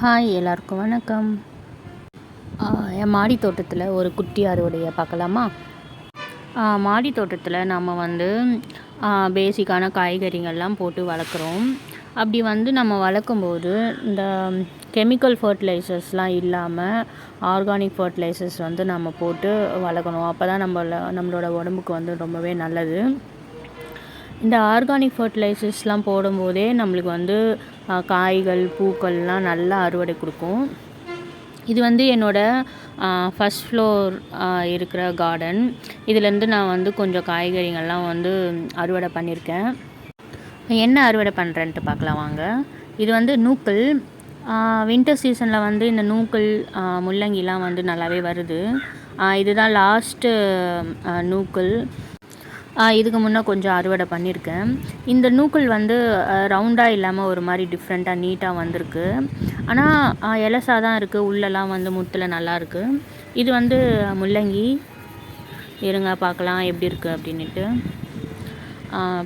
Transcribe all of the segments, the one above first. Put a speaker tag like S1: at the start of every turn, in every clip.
S1: Hi எல்லாருக்கும் வணக்கம். என் மாடி தோட்டத்தில் ஒரு குட்டி அறுவடையை பார்க்கலாமா? மாடி தோட்டத்தில் நம்ம வந்து பேசிக்கான காய்கறிகள்லாம் போட்டு வளர்க்குறோம். அப்படி வந்து நம்ம வளர்க்கும்போது இந்த கெமிக்கல் ஃபர்டிலைசர்ஸ்லாம் இல்லாமல் ஆர்கானிக் ஃபர்டிலைசர்ஸ் வந்து நம்ம போட்டு வளர்க்கணும். அப்போ தான் நம்மள நம்மளோட உடம்புக்கு வந்து ரொம்பவே நல்லது. இந்த ஆர்கானிக் ஃபர்டிலைசர்ஸ்லாம் போடும்போதே நம்மளுக்கு வந்து காய்கள் பூக்கள்லாம் நல்லா அறுவடை கொடுக்கும். இது வந்து என்னோடய ஃபஸ்ட் ஃப்ளோர் இருக்கிற கார்டன் இதுலேருந்து நான் வந்து கொஞ்சம் காய்கறிகள்லாம் வந்து அறுவடை பண்ணியிருக்கேன். என்ன அறுவடை பண்ணுறேன்ட்டு பார்க்கலாம் வாங்க. இது வந்து நூக்கல் வின்டர் சீசனில் வந்து இந்த நூக்கல் முள்ளங்கிலாம் வந்து நல்லாவே வருது. இதுதான் லாஸ்ட்டு நூக்கல் இதுக்கு முன்னே கொஞ்சம் அறுவடை பண்ணியிருக்கேன். இந்த நூக்கள் வந்து ரவுண்டாக இல்லாமல் ஒரு மாதிரி டிஃப்ரெண்ட்டாக நீட்டாக வந்திருக்கு. ஆனால் எலசாக தான் இருக்குது உள்ளெல்லாம் வந்து முத்தில் நல்லாயிருக்கு இது வந்து முள்ளங்கி. இருங்க பார்க்கலாம் எப்படி இருக்குது அப்படின்ட்டு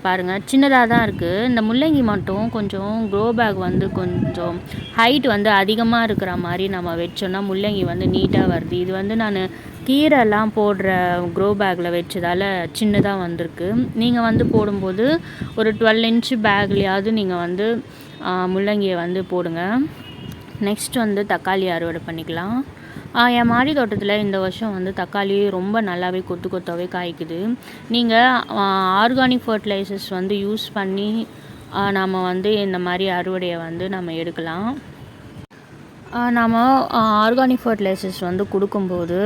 S1: பாருங்கள் சின்னதாக தான் இருக்குது இந்த முள்ளங்கி மட்டும் கொஞ்சம் க்ரோ பேக் வந்து கொஞ்சம் ஹைட் வந்து அதிகமாக இருக்கிற மாதிரி நம்ம வச்சோன்னா முள்ளங்கி வந்து நீட்டாக வருது. இது வந்து நான் கீரைலாம் போடுற க்ரோ பேக்கில் வச்சதால் சின்னதாக வந்திருக்கு. நீங்கள் வந்து போடும்போது ஒரு டுவெல் இன்ச்சு பேக்லேயாவது நீங்கள் வந்து முள்ளங்கியை வந்து போடுங்க. நெக்ஸ்ட் வந்து தக்காளி அறுவடை பண்ணிக்கலாம். என் மாடி தோட்டத்தில் இந்த வருஷம் வந்து தக்காளி ரொம்ப நல்லாவே கொத்து கொத்தாவே காய்க்குது. நீங்கள் ஆர்கானிக் ஃபர்டிலைசர்ஸ் வந்து யூஸ் பண்ணி நாம் நம்ம வந்து இந்த மாதிரி அறுவடையை வந்து நம்ம எடுக்கலாம். நாம் ஆர்கானிக் ஃபர்டிலைசர்ஸ் வந்து கொடுக்கும்போது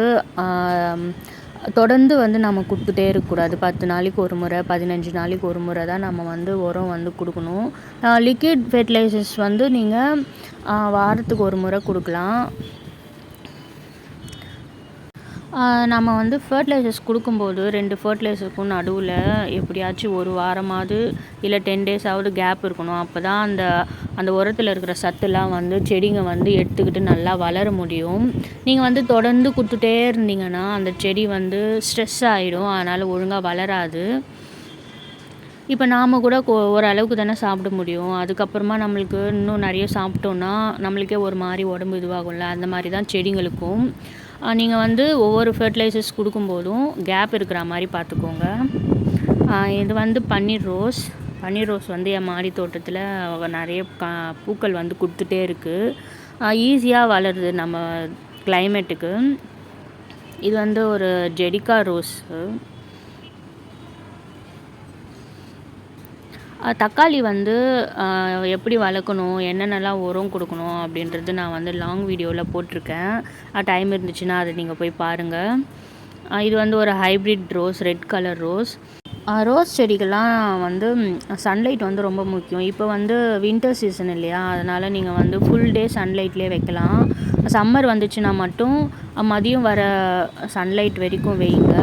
S1: தொடர்ந்து வந்து நம்ம கொடுத்துட்டே இருக்கக்கூடாது. பத்து நாளைக்கு ஒரு முறை பதினஞ்சு நாளைக்கு ஒரு முறை தான் நம்ம வந்து உரம் வந்து கொடுக்கணும். லிக்விட் ஃபெர்டிலைசர்ஸ் வந்து நீங்கள் வாரத்துக்கு ஒரு முறை கொடுக்கலாம். நம்ம வந்து ஃபர்டிலைசர்ஸ் கொடுக்கும்போது ரெண்டு ஃபர்டிலைசருக்கும் நடுவில் எப்படியாச்சும் ஒரு வாரமாவது இல்லை டென் டேஸாவது கேப் இருக்கணும். அப்போ தான் அந்த அந்த உரத்தில் இருக்கிற சத்துலாம் வந்து செடிங்க வந்து எடுத்துக்கிட்டு நல்லா வளர முடியும். நீங்கள் வந்து தொடர்ந்து கொடுத்துட்டே இருந்தீங்கன்னா அந்த செடி வந்து ஸ்ட்ரெஸ் ஆகிடும் அதனால் ஒழுங்காக வளராது. இப்போ நாம் கூட ஓரளவுக்கு தானே சாப்பிட முடியும். அதுக்கப்புறமா நம்மளுக்கு இன்னும் நிறைய சாப்பிட்டோன்னா நம்மளுக்கே ஒரு மாதிரி உடம்பு இதுவாகும்ல. அந்த மாதிரி தான் செடிங்களுக்கும். நீங்கள் வந்து ஒவ்வொரு ஃபர்டிலைசர்ஸ் கொடுக்கும்போதும் கேப் இருக்கிற மாதிரி பார்த்துக்கோங்க. இது வந்து பன்னீர் ரோஸ். பன்னீர் ரோஸ் வந்து என் மாடி தோட்டத்தில் நிறைய கா பூக்கள் வந்து கொடுத்துட்டே இருக்குது ஈஸியாக வளருது நம்ம கிளைமேட்டுக்கு இது வந்து ஒரு ஜெடிகா ரோஸு. தக்காளி வந்து எப்படி வளர்க்கணும் என்னென்னலாம் உரம் கொடுக்கணும் அப்படின்றது நான் வந்து லாங் வீடியோவில் போட்டிருக்கேன். டைம் இருந்துச்சுன்னா அதை நீங்கள் போய் பாருங்கள் இது வந்து ஒரு hybrid rose red colour rose rose செடிகள்லாம் வந்து சன்லைட் வந்து ரொம்ப முக்கியம். இப்போ வந்து வின்டர் சீசன் இல்லையா? அதனால் நீங்கள் வந்து ஃபுல் டே சன்லைட்லேயே வைக்கலாம். சம்மர் வந்துச்சுன்னா மட்டும் மதியம் வர சன்லைட் வரைக்கும் வைங்க.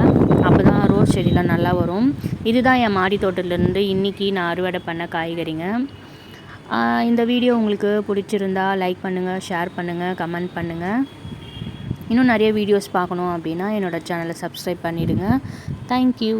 S1: அப்போ தான் ரோஸ் செடிலாம் நல்லா வரும். இதுதான் என் மாடி தோட்டத்துலேருந்து இன்றைக்கி நான் அறுவடை பண்ண காய்கறிங்க. இந்த வீடியோ உங்களுக்கு பிடிச்சிருந்தா லைக் பண்ணுங்கள் ஷேர் பண்ணுங்கள் கமெண்ட் பண்ணுங்கள் இன்னும் நிறைய வீடியோஸ் பார்க்கணும் அப்படின்னா என்னோடய சேனலை சப்ஸ்கிரைப் பண்ணிவிடுங்க தேங்க்யூ